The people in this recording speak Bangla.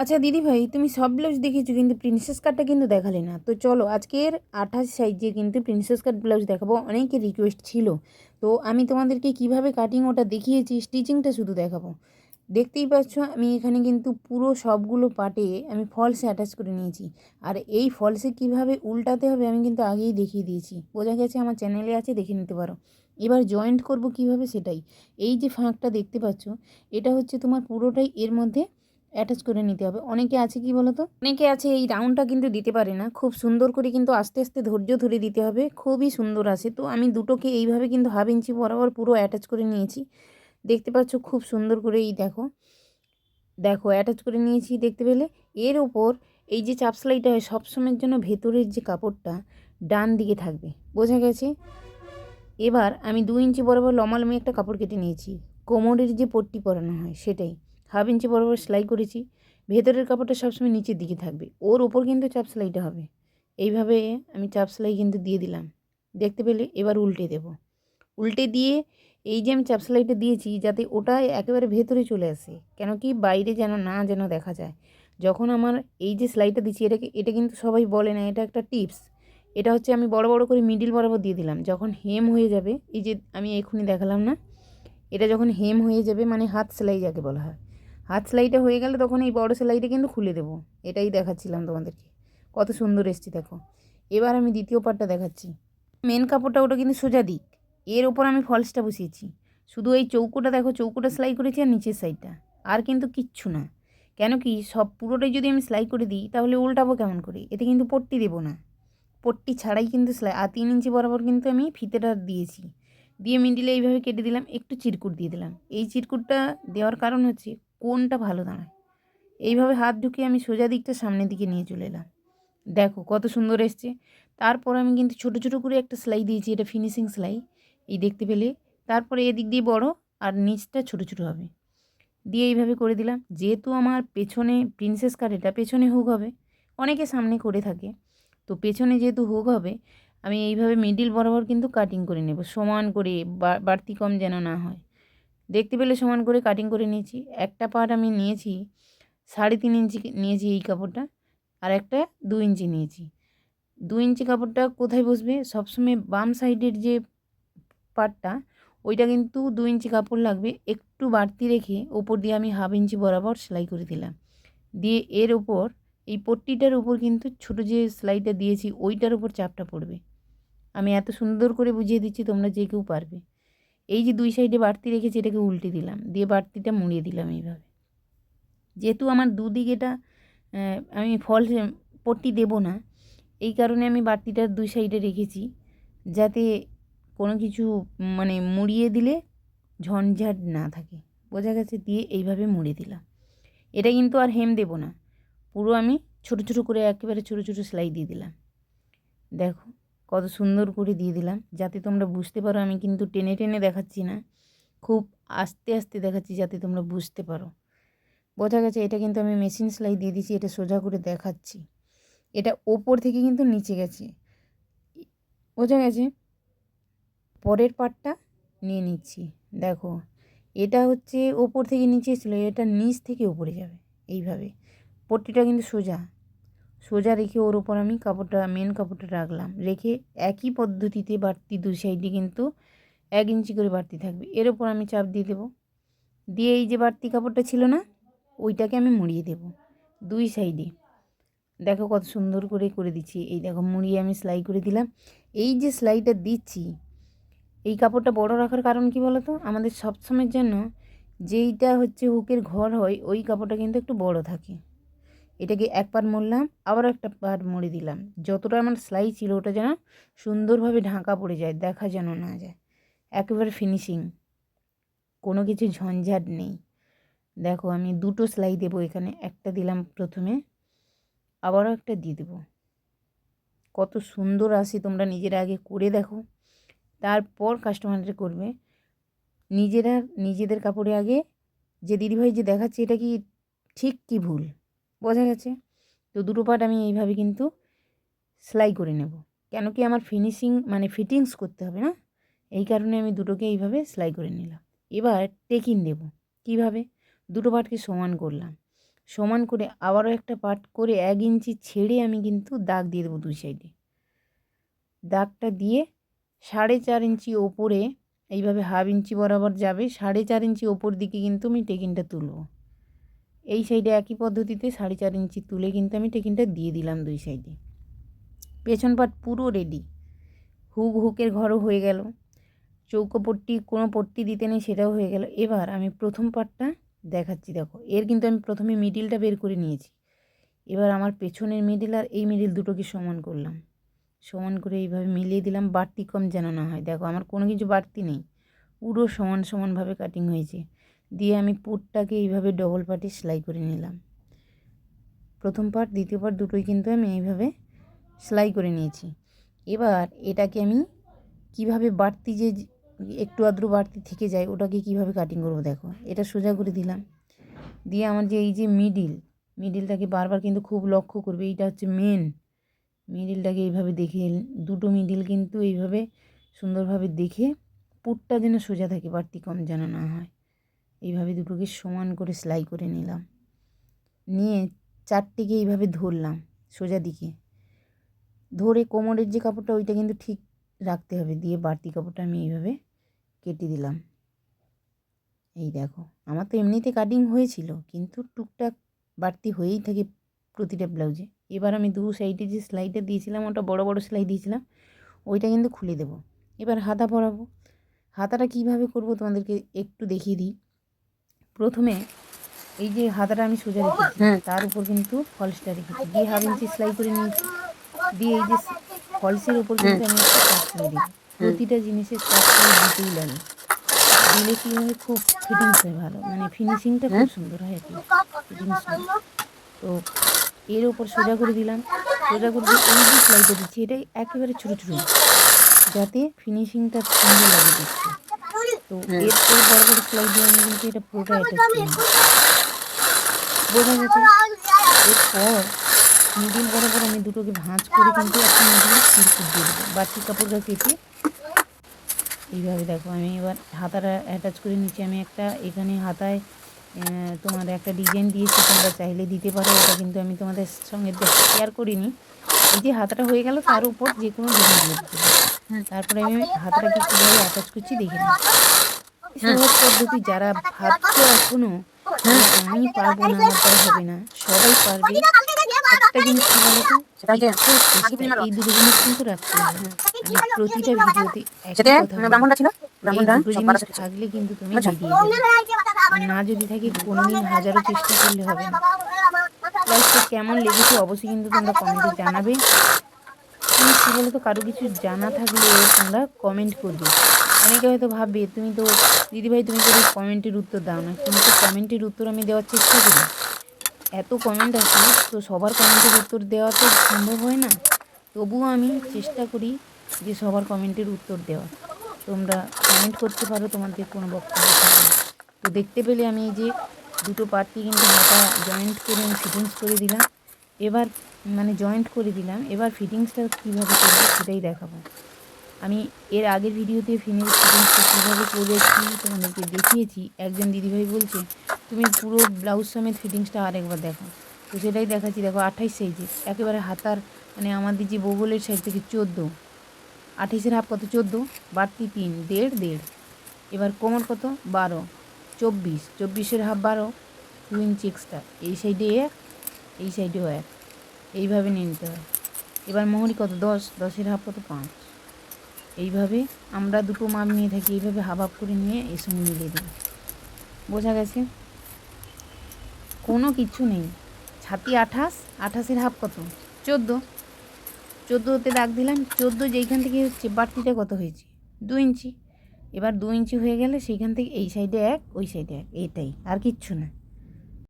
আচ্ছা দিদি ভাই, তুমি সব ব্লাউজ দেখিয়েছো, কিন্তু প্রিন্সেস কাটটা কিন্তু দেখালে না। তো চলো, আজকের আঠাশ সাইজে কিন্তু প্রিন্সেস কাট ব্লাউজ দেখাবো। অনেকের রিকোয়েস্ট ছিল। তো আমি তোমাদেরকে কীভাবে কাটিং ওটা দেখিয়েছি স্টিচিংটা শুধু দেখাবো। দেখতেই পাচ্ছ, আমি এখানে কিন্তু পুরো সবগুলো পাটে আমি ফলসে অ্যাটাচ করে নিয়েছি। আর এই ফলসে কীভাবে উল্টাতে হবে, আমি কিন্তু আগেই দেখিয়ে দিয়েছি। বোঝা গেছে আমার চ্যানেলে আছে, দেখে নিতে পারো। এবার জয়েন্ট করব কীভাবে সেটাই। এই যে ফাঁকটা দেখতে পাচ্ছ, এটা হচ্ছে তোমার পুরোটাই এর মধ্যে অ্যাটাচ করে নিতে হবে। অনেকে আছে কি বলো তো অনেকে আছে এই রাউন্ডটা কিন্তু দিতে পারে না। খুব সুন্দর করে কিন্তু আস্তে আস্তে ধৈর্য ধরে দিতে হবে। খুবই সুন্দর আছে। তো আমি দুটোকে এইভাবে কিন্তু হাফ ইঞ্চি বরাবর পুরো অ্যাটাচ করে নিয়েছি। দেখতে পাচ্ছ খুব সুন্দর করে এই দেখো। দেখো অ্যাটাচ করে নিয়েছি দেখতে পেলে। এর ওপর এই যে চাপ সেলাইটা হয় সবসময়ের জন্য ভেতরের যে কাপড়টা ডান দিকে থাকবে। বোঝা গেছে? এবার আমি দু ইঞ্চি বরাবর লমালমি একটা কাপড় কেটে নিয়েছি। কোমরের যে পট্টি পরানো হয়, সেটাই। হাফ ইঞ্চি বরাবর সেলাই করেছি, ভেতরের কাপড়টা সবসময় নিচের দিকে থাকবে। ওর ওপর কিন্তু চাপ সেলাইটা হবে। এইভাবে আমি চাপ সেলাই কিন্তু দিয়ে দিলাম। দেখতে পেলে এবার উল্টে দেব। উল্টে দিয়ে এই যে আমি চাপ সেলাইটা দিয়েছি, যাতে ওটা একেবারে ভেতরে চলে আসে। কেন কি বাইরে যেন না যেন দেখা যায়। যখন আমার এই যে সেলাইটা দিচ্ছি, এটাকে, এটা কিন্তু সবাই বলে না, এটা একটা টিপস। এটা হচ্ছে আমি বড় বড় করে মিডিল বরাবর দিয়ে দিলাম। যখন হেম হয়ে যাবে, এই যে আমি এক্ষুনি দেখালাম না, এটা যখন হেম হয়ে যাবে মানে হাত সেলাই যাকে বলা হয় হাত সেলাইটা হয়ে গেলে তখন এই বড় সেলাইটা কিন্তু খুলে দেবো। এটাই দেখাচ্ছিলাম তোমাদেরকে। কত সুন্দর এসছে, দেখো। এবার আমি দ্বিতীয় পার্টটা দেখাচ্ছি। মেন কাপড়টা ওটা কিন্তু সোজা দিক। এর ওপর আমি ফলসটা বসিয়েছি। শুধু এই চৌকোটা দেখো, চৌকোটা সেলাই করেছি আর নিচের সাইডটা। আর কিন্তু কিচ্ছু না। কেন কি, সব পুরোটাই যদি আমি সেলাই করে দিই, তাহলে উল্টাবো কেমন করে? এতে কিন্তু পট্টি দেবো না। পট্টি ছাড়াই কিন্তু সেলাই, আর তিন ইঞ্চি বরাবর কিন্তু আমি ফিতেটা দিয়েছি। দিয়ে মিডিলে এইভাবে কেটে দিলাম, একটু চিরকুট দিয়ে দিলাম। এই চিরকুটটা দেওয়ার কারণ হচ্ছে কোনটা ভালো দাঁড়ায়? এইভাবে হাত ঢুকিয়ে আমি সোজা দিকটা সামনের দিকে নিয়ে চলে এলাম। দেখো কত সুন্দর এসছে। তারপর আমি কিন্তু ছোটো ছোটো করে একটা সেলাই দিয়েছি, এটা ফিনিশিং সেলাই। এই দেখতে পেলে? তারপরে এদিক দিয়ে বড় আর নিচটা ছোটো ছোটো হবে। দিয়ে এইভাবে করে দিলাম। যেহেতু আমার পেছনে প্রিন্সেস কাট এটা পেছনে হুক হবে। অনেকে সামনে করে থাকে। তো পেছনে যেহেতু হুক হবে, আমি এইভাবে মিডিল বরাবর কিন্তু কাটিং করে নেব। সমান করে বাড়তি কম যেন না হয়। দেখতে পেলে সমান করে কাটিং করে নিয়েছি। একটা পার্ট আমি নিয়েছি, সাড়ে তিন ইঞ্চি নিয়েছি এই কাপড়টা, আর একটা দু ইঞ্চি নিয়েছি। দু ইঞ্চি কাপড়টা কোথায় বসবে? সবসময় বাম সাইডের যে পার্টটা ওইটা কিন্তু দু ইঞ্চি কাপড় লাগবে। একটু বাড়তি রেখে ওপর দিয়ে আমি হাফ ইঞ্চি বরাবর সেলাই করে দিলাম। দিয়ে এর ওপর, এই পট্টিটার উপর কিন্তু ছোটো যে সেলাইটা দিয়েছি, ওইটার উপর চাপটা পড়বে। আমি এত সুন্দর করে বুঝিয়ে দিচ্ছি, তোমরা যে কেউ পারবে। এই যে দুই সাইডে বাড়তি রেখেছি, এটাকে উল্টে দিলাম। দিয়ে বাড়তিটা মুড়িয়ে দিলাম এইভাবে। যেহেতু আমার দুদিকেটা আমি ফল পট্টি দেবো না, এই কারণে আমি বাড়তিটা দুই সাইডে রেখেছি, যাতে কোনো কিছু মানে মুড়িয়ে দিলে ঝঞ্ঝাট না থাকে। বোঝা গেছে? দিয়ে এইভাবে মুড়ে দিলাম। এটা কিন্তু আর হেম দেবো না। পুরো আমি ছোটো ছোটো করে একেবারে ছোটো ছোটো সেলাই দিয়ে দিলাম। দেখো। কত সুন্দর করে দিয়ে দিলাম। যাতে তোমরা বুঝতে পারো, আমি কিন্তু টেনে টেনে দেখাচ্ছি না। খুব আস্তে আস্তে দেখাচ্ছি যাতে তোমরা বুঝতে পারো। বোঝা গেছে, এটা কিন্তু আমি মেশিন সেলাই দিয়ে দিয়েছি, এটা সোজা করে দেখাচ্ছি। এটা ওপর থেকে কিন্তু নিচে গেছে। বোঝা গেছে? পরের পাটটা নিয়ে নিচ্ছি। দেখো, এটা হচ্ছে ওপর থেকে নিচে ছিল, এটা নিচ থেকে উপরে যাবে, এইভাবে। পট্টিটা কিন্তু সোজা। সোজা রেখে ওর ওপর আমি কাপড়টা মেন কাপড়টা রাখলাম। রেখে একই পদ্ধতিতে বাড়তি দু সাইডে কিন্তু এক ইঞ্চি করে বাড়তি থাকবে। এর ওপর আমি চাপ দিয়ে দেবো। দিয়ে এই যে বাড়তি কাপড়টা ছিল না, ওইটাকে আমি মুড়িয়ে দেব দুই সাইডে দেখো কত সুন্দর করে করে দিচ্ছি। এই দেখো মুড়িয়ে আমি সেলাই করে দিলাম। এই যে সেলাইটা দিচ্ছি, এই কাপড়টা বড় রাখার কারণ কি বলো তো আমাদের সবসময়ের জন্য যেইটা হচ্ছে হুকের ঘর হয়, ওই কাপড়টা কিন্তু একটু বড় থাকে। এটাকে এক পার মরলাম আবার একটা পার মরে দিলাম। যতটা আমার সেলাই ছিল ওটা যেন সুন্দরভাবে ঢাকা পড়ে যায়, দেখা যেন না যায়। একেবারে ফিনিশিং কোনো কিছু ঝঞ্ঝাট নেই। দেখো আমি দুটো সেলাই দেবো এখানে, একটা দিলাম প্রথমে, আবারও একটা দিয়ে দেবো। কত সুন্দর আসে তোমরা নিজেরা আগে করে দেখো। তারপর কাস্টমারদের করবে। নিজেরা নিজেদের কাপড়ে আগে, যে দিদিভাই যে দেখাচ্ছে এটা কি ঠিক কি ভুল? বোঝা গেছে? তো দুটো পার্ট আমি এইভাবে কিন্তু সেলাই করে নেব। কেন কি আমার ফিনিশিং মানে ফিটিংস করতে হবে না? এই কারণে আমি দুটোকে এইভাবে সেলাই করে নিলাম। এবার টেকিন দেব। কীভাবে? দুটো পার্টকে সমান করলাম। সমান করে আবারও একটা পাট করে এক ইঞ্চি ছেড়ে আমি কিন্তু দাগ দিয়ে দেবো দুই সাইডে দাগটা দিয়ে সাড়ে চার ইঞ্চি ওপরে এইভাবে হাফ ইঞ্চি বরাবর যাবে, সাড়ে চার ইঞ্চি ওপর দিকে কিন্তু আমি টেকিনটা তুলব। এই সাইডে একই পদ্ধতিতে সাড়ে চার ইঞ্চি তুলে কিন্তু আমি টেকিনটা দিয়ে দিলাম দুই সাইডে পেছন পাট পুরো রেডি হুক হুকের ঘরও হয়ে গেল। চৌকো পট্টি কোনো পট্টি দিতে নেই, সেটাও হয়ে গেল। এবার আমি প্রথম পাটটা দেখাচ্ছি, দেখো। এর কিন্তু আমি প্রথমে মিডিলটা বের করে নিয়েছি। এবার আমার পেছনের মিডিল আর এই মিডিল দুটোকে সমান করলাম। সমান করে এইভাবে মিলিয়ে দিলাম, বাড়তি কম যেন না হয়। দেখো, আমার কোনো কিছু বাড়তি নেই। পুরো সমান সমানভাবে কাটিং হয়েছে। দিয়ে আমি পুটটাকে এইভাবে ডবল পার্টে সেলাই করে নিলাম। প্রথম পার্ট দ্বিতীয় পার্ট দুটোই কিন্তু আমি এইভাবে সেলাই করে নিয়েছি। এবার এটাকে আমি কীভাবে বাড়তি যে একটু আদ্র বাড়তি থেকে যায়, ওটাকে কীভাবে কাটিং করব দেখো। এটা সোজা করে দিলাম। দিয়ে আমার যে এই যে মিডিল মিডিলটাকে বারবার কিন্তু খুব লক্ষ্য করবে, এইটা হচ্ছে মেন মিডিলটাকে এইভাবে দেখে দুটো মিডিল কিন্তু এইভাবে সুন্দরভাবে দেখে পুটটা যেন সোজা থাকে, বাড়তি কম যেন না হয়। এইভাবে দুটোকে সমান করে সেলাই করে নিলাম। নিয়ে চারটিকে এইভাবে ধরলাম সোজা দিকে। ধরে কোমরের যে কাপড়টা, ওইটা কিন্তু ঠিক রাখতে হবে। দিয়ে বাড়তি কাপড়টা আমি এইভাবে কেটে দিলাম। এই দেখো, আমার তো এমনিতে কাটিং হয়েছিল, কিন্তু টুকটাক বাড়তি হয়েই থাকে প্রতিটা ব্লাউজে এবার আমি দু সাইডে যে সেলাইটা দিয়েছিলাম, ওটা বড় বড় সেলাই দিয়েছিলাম, ওইটা কিন্তু খুলে দেবো। এবার হাতা পরাবো হাতাটা কীভাবে করব তোমাদেরকে একটু দেখিয়ে দিই। প্রথমে এই যে হাতাটা আমি সোজা রেখেছি তার উপর কিন্তু ফলসটা রেখেছি। দিয়ে হাফ ইঞ্চি সেলাই করে নিয়েছি। দিয়ে এই যে ফলসের উপর কিন্তু আমি একটা কাজ করে দিই। প্রতিটা জিনিসের কাজ করে দিতেই লাগে। দিলে কী হয় খুব ফিটিংস হয় ভালো। মানে ফিনিশিংটা খুব সুন্দর হয় আর কি তো এর ওপর সোজা করে দিলাম। সোজা করে দিয়ে এই যে সেলাইটা দিচ্ছি এটাই একেবারে ছোটো ছোটো। যাতে ফিনিশিংটা সুন্দর লাগে দেখতে। তো এরপর বড় বড় সেলাই দিয়ে কিন্তু এটা পুরোটা অ্যাটাচ করি। বোঝা গেছে? এরপর মিডিল বরাবর আমি দুটোকে ভাঁজ করে কিন্তু একটা মিডিল সিরকুট দিয়ে দেবো। বাড়তি কাপড়টা কেটে এইভাবে দেখো আমি এবার হাতাটা অ্যাটাচ করে নিচ্ছি আমি একটা এখানে হাতায় তোমার একটা ডিজাইন দিয়েছি তোমরা চাইলে দিতে পারো এটা কিন্তু আমি তোমাদের সঙ্গে শেয়ার করিনি। এই যে হাতাটা হয়ে গেল তার উপর যে কোনো ডিজাইন দিয়ে দিতে তারপরে আমি হাতাটাকে কীভাবে অ্যাটাচ করছি দেখে নিই। সহজ পদ্ধতি যারা ভাবছ এখনও আমি পারব না আমার হবে না। সবাই পারবে। একটা জিনিস বলতো? এই দুটো জিনিস কিন্তু রাখতে হবে প্রতিটা ভিডিওতে থাকলে কিন্তু তুমি যাবে। না যদি থাকে কোনোদিন হাজারো চেষ্টা করলে হবে না। লাইফটা কেমন লেগেছে অবশ্যই কিন্তু তোমরা কমেন্টে জানাবে। তুমি কী বলো তো কারও কিছু জানা থাকলে তোমরা কমেন্ট করবে। অনেকে হয়তো ভাববে তুমি তো, দিদিভাই তুমি তো কমেন্টের উত্তর দাও না। কিন্তু কমেন্টের উত্তর আমি দেওয়ার চেষ্টা করি। এত কমেন্ট আছে তো সবার কমেন্টের উত্তর দেওয়া তো সম্ভব হয় না। তবুও আমি চেষ্টা করি যে সবার কমেন্টের উত্তর দেওয়া তোমরা কমেন্ট করতে পারো, তোমাদের কোনো বক্তব্য। তো দেখতে পেলে আমি এই যে দুটো পার্টি কিন্তু হাতা জয়েন্ট করে আমি ফিটিংস করে দিলাম। এবার মানে জয়েন্ট করে দিলাম। এবার ফিটিংসটা কীভাবে করব সেটাই দেখাবো। আমি এর আগের ভিডিওতে ফিনের ফিটিংসটা কীভাবে করেছি তোমাদেরকে দেখিয়েছি। একজন দিদিভাই বলছে, তুমি পুরো ব্লাউজ সমেত ফিটিংসটা আরেকবার দেখো। তো সেটাই দেখাচ্ছি, দেখো আঠাইশ সাইজে একেবারে হাতার মানে আমাদের যে বগলের সাইজ থেকে চোদ্দ। আঠাইশের হাফ কত? চোদ্দ। বাড়তি তিন, দেড় দেড়। এবার কোমর কত? বারো। চব্বিশ। চব্বিশের হাফ বারো। দু ইঞ্চি এক্সট্রা এই সাইডে এক, এই সাইডেও এক। এইভাবে নিয়ে নিতে হয়। এবার মোহরি কত? দশ। দশের হাফ কত? পাঁচ। এইভাবে আমরা দুটো মাপ নিয়ে থাকি, এইভাবে হাফ হাফ করে নিয়ে এর সঙ্গে মিলিয়ে দিই। বোঝা গেছে? কোনো কিছু নেই। ছাতি আঠাশ, আঠাশের হাফ কত? চোদ্দ। চোদ্দোতে দাগ দিলাম, চোদ্দ যেইখান থেকে হচ্ছে বাড়তিটা কত হয়েছে? দু ইঞ্চি। এবার দু ইঞ্চি হয়ে গেলে সেইখান থেকে এই সাইডে এক, ওই সাইডে এক, এটাই, আর কিচ্ছু না।